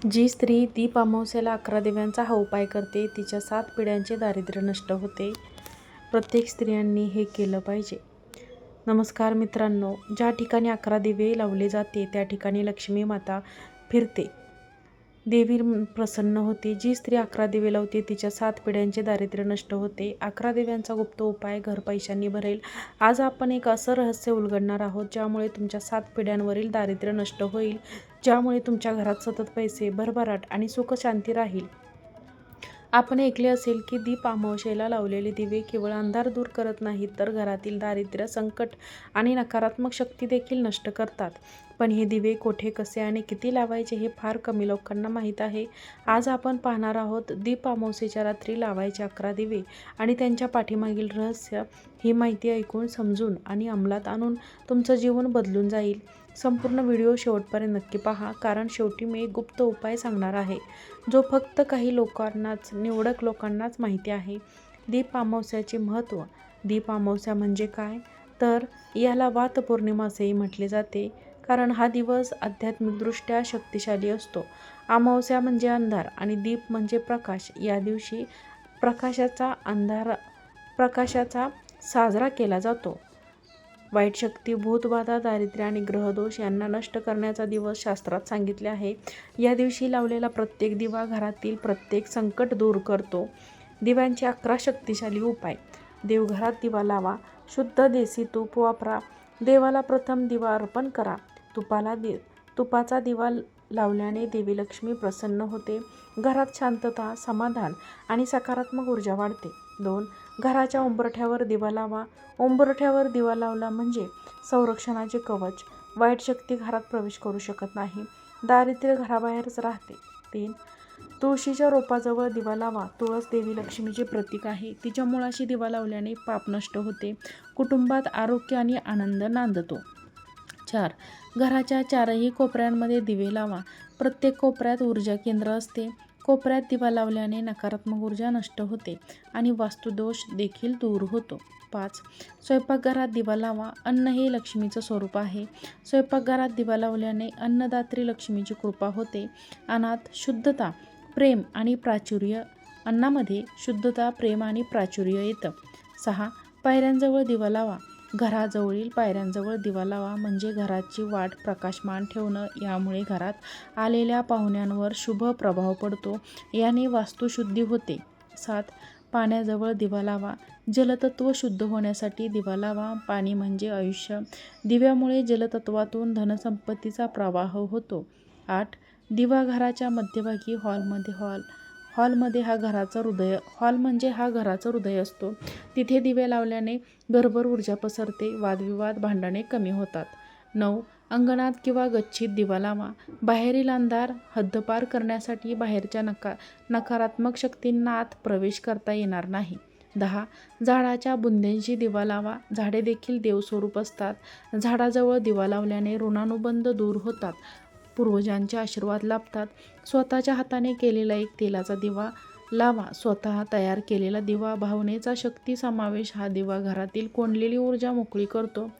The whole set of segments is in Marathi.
जी स्त्री दीप अमावस्याला अकरा दिव्यांचा हा उपाय करते तिच्या सात पिढ्यांचे दारिद्र्य नष्ट होते. प्रत्येक स्त्रियांनी हे केलं पाहिजे. नमस्कार मित्रांनो ज्या ठिकाणी अकरा दिवे लावले जाते त्या ठिकाणी लक्ष्मी माता फिरते. देवी प्रसन्न होते. जी स्त्री अकरा दिवे लावते तिच्या सात पिढ्यांचे दारिद्र्य नष्ट होते. अकरा दिव्यांचा गुप्त उपाय घर पैशांनी भरेल. आज आपण एक असं रहस्य उलगडणार आहोत ज्यामुळे तुमच्या सात पिढ्यांवरील दारिद्र्य नष्ट होईल ज्यामुळे तुमच्या घरात सतत पैसे भरभराट आणि सुखशांती राहील. आपण ऐकले असेल की दीप अमावशेला लावलेले दिवे केवळ अंधार दूर करत नाहीत तर घरातील दारिद्र्य संकट आणि नकारात्मक शक्ती देखील नष्ट करतात. पण हे दिवे कोठे कसे आणि किती लावायचे हे फार कमी लोकांना माहीत आहे. आज आपण पाहणार आहोत दीप अमावस्येच्या रात्री लावायचे अकरा दिवे आणि त्यांच्या पाठीमागील रहस्य ही माहिती ऐकून समजून आणि अंमलात आणून तुमचं जीवन बदलून जाईल. संपूर्ण व्हिडिओ शेवटपर्यंत नक्की पहा कारण शेवटी मी एक गुप्त उपाय सांगणार आहे जो फक्त काही लोकांनाच निवडक लोकांनाच माहिती आहे. दीप अमावस्याचे महत्त्व दीप अमावस्या म्हणजे काय? तर याला वात पौर्णिमा असेही म्हटले जाते. कारण हा दिवस आध्यात्मिकदृष्ट्या शक्तिशाली असतो. अमावस्या म्हणजे अंधार आणि दीप म्हणजे प्रकाश. या दिवशी प्रकाशाचा अंधार प्रकाशाचा साजरा केला जातो. वाईट शक्ती भूतबाधा दारिद्र्य आणि ग्रहदोष यांना नष्ट करण्याचा दिवस शास्त्रात सांगितले आहे. या दिवशी लावलेला प्रत्येक दिवा घरातील प्रत्येक संकट दूर करतो. दिव्यांचे अकरा शक्तिशाली उपाय. देवघरात दिवा लावा. शुद्ध देसी तूप वापरा. देवाला प्रथम दिवा अर्पण करा. तुपाला दि तुपाचा दिवा लावल्याने देवी लक्ष्मी प्रसन्न होते. घरात शांतता समाधान आणि सकारात्मक ऊर्जा वाढते. दोन घराच्या उंबरठ्यावर दिवा लावा. उंबरठ्यावर दिवा लावला म्हणजे संरक्षणाचे कवच. वाईट शक्ती घरात प्रवेश करू शकत नाही. दारिद्र्य घराबाहेरच राहते. तीन तुळशीच्या रोपाजवळ दिवा लावा. तुळस देवी लक्ष्मीचे प्रतीक आहे. तिच्या मुळाशी दिवा लावल्याने पाप नष्ट होते. कुटुंबात आरोग्य आणि आनंद नांदतो. चार घराच्या चारही कोपऱ्यांमध्ये दिवे लावा. प्रत्येक कोपऱ्यात ऊर्जा केंद्र असते. कोपऱ्यात दिवा लावल्याने नकारात्मक ऊर्जा नष्ट होते आणि वास्तुदोष देखील दूर होतो. पाच. स्वयंपाकघरात दिवा लावा. अन्न हे लक्ष्मीचं स्वरूप आहे. स्वयंपाकघरात दिवा लावल्याने अन्नदात्री लक्ष्मीची कृपा होते. अनाथ शुद्धता प्रेम आणि प्राचुर्य. अन्नामध्ये शुद्धता प्रेम आणि प्राचुर्य येतं. सहा. पायऱ्यांजवळ दिवा लावा. घराजवळील पायऱ्यांजवळ दिवा लावा म्हणजे घराची वाट प्रकाशमान ठेवणं यामुळे घरात आलेल्या पाहुण्यांवर शुभ प्रभाव पडतो याने वास्तुशुद्धी होते. सात पाण्याजवळ दिवा लावा. जलतत्व शुद्ध होण्यासाठी दिवा लावा. पाणी म्हणजे आयुष्य. दिव्यामुळे जलतत्वातून धनसंपत्तीचा प्रवाह होतो. आठ दिवा घराच्या मध्यभागी हॉलमध्ये हॉल. हॉलमध्ये हा घराचा हृदय हॉल म्हणजे हा घराचा हृदय असतो. तिथे दिवे लावल्याने घरभर ऊर्जा पसरते वादविवाद भांडणे कमी होतात. नऊ अंगणात किंवा गच्छीत दिवा लावा. बाहेरील अंधार हद्दपार करण्यासाठी बाहेरच्या नका नकारात्मक शक्तींना आत प्रवेश करता येणार नाही. दहा झाडाच्या बुंद्यांशी दिवा लावा. झाडे देखील देवस्वरूप असतात. झाडाजवळ दिवा लावल्याने ऋणानुबंध दूर होतात. पूर्वजांचे आशीर्वाद लाभतात. स्वतःच्या हाताने केलेला एक तेलाचा दिवा लावा. स्वतः तयार केलेला दिवा भावनेचा शक्ती समावेश हा दिवा घरातील कोंडलेली ऊर्जा मोकळी करतो.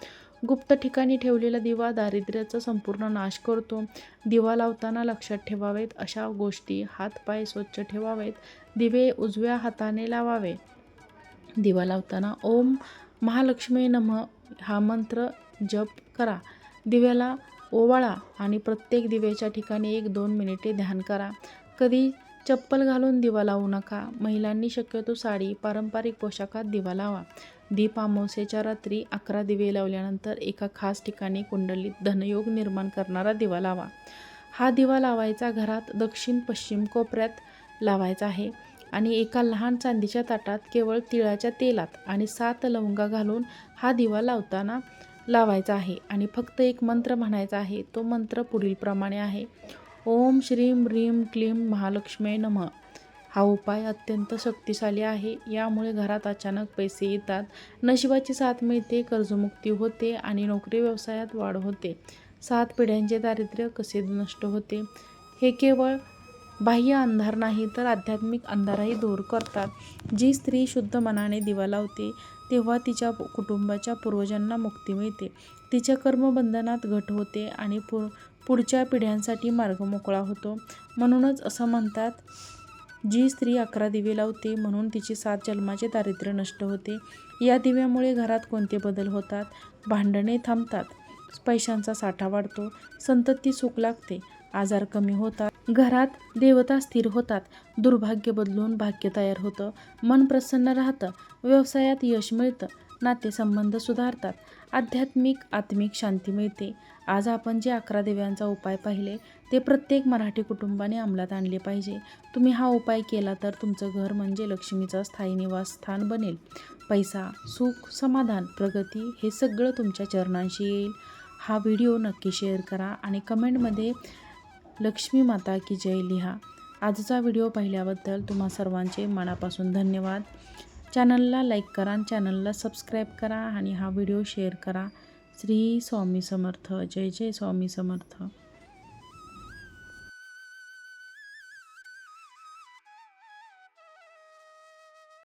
गुप्त ठिकाणी ठेवलेला दिवा दारिद्र्याचा संपूर्ण नाश करतो. दिवा लावताना लक्षात ठेवावेत. अशा गोष्टी हातपाय स्वच्छ ठेवावेत. दिवे उजव्या हाताने लावावे. दिवा लावताना ओम महालक्ष्मी नम हा मंत्र जप करा. दिव्याला ओवाळा आणि प्रत्येक दिव्याच्या ठिकाणी एक दोन मिनिटे ध्यान करा. कधी चप्पल घालून दिवा लावू नका. महिलांनी शक्यतो साडी पारंपरिक पोशाखात दिवा लावा. दीप अमावस्येच्या रात्री अकरा दिवे लावल्यानंतर एका खास ठिकाणी कुंडलीत धनयोग निर्माण करणारा दिवा लावा. हा दिवा लावायचा घरात दक्षिण पश्चिम कोपऱ्यात लावायचा आहे आणि एका लहान चांदीच्या ताटात केवळ तिळाच्या तेलात आणि सात लवंगा घालून हा दिवा लावताना लावायचा आहे. आणि फक्त एक मंत्र म्हणायचा आहे. तो मंत्र पुढीलप्रमाणे आहे. ओम श्रीम ह्रीम क्लीम महालक्ष्मी नम. हा उपाय अत्यंत शक्तिशाली आहे. यामुळे घरात अचानक पैसे येतात. नशिबाची साथ मिळते कर्जमुक्ती होते आणि नोकरी व्यवसायात वाढ होते. सात पिढ्यांचे दारिद्र्य कसे नष्ट होते? हे केवळ बाह्य अंधार नाही तर आध्यात्मिक अंधारही दूर करतात. जी स्त्री शुद्ध मनाने दिवा लावते तेव्हा तिच्या कुटुंबाच्या पूर्वजांना मुक्ती मिळते. तिच्या कर्मबंधनात घट होते आणि पु पुढच्या पिढ्यांसाठी मार्ग मोकळा होतो. म्हणूनच असं म्हणतात जी स्त्री अकरा दिवे लावते म्हणून तिची सात जन्माचे दारिद्र्य नष्ट होते. या दिव्यामुळे घरात कोणते बदल होतात? भांडणे थांबतात. पैशांचा साठा वाढतो. संतती सुख लागते. आजार कमी होतात. घरात देवता स्थिर होतात. दुर्भाग्य बदलून भाग्य तयार होतं. मन प्रसन्न राहतं. व्यवसायात यश मिळतं. नातेसंबंध सुधारतात. आध्यात्मिक आत्मिक शांती मिळते. आज आपण जे अकरा दिव्यांचा उपाय पाहिले ते प्रत्येक मराठी कुटुंबाने अंमलात आणले पाहिजे. तुम्ही हा उपाय केला तर तुमचं घर म्हणजे लक्ष्मीचं स्थायी निवासस्थान बनेल. पैसा सुख समाधान प्रगती हे सगळं तुमच्या चरणांशी येईल. हा व्हिडिओ नक्की शेअर करा आणि कमेंटमध्ये लक्ष्मी माता की जय लिहा. आजचा व्हिडिओ पाहिल्याबद्दल तुम्हा सर्वांचे मनापासून धन्यवाद. चॅनलला लाईक करा चॅनलला सबस्क्राईब करा आणि हा व्हिडिओ शेअर करा. श्री स्वामी समर्थ. जय जय स्वामी समर्थ.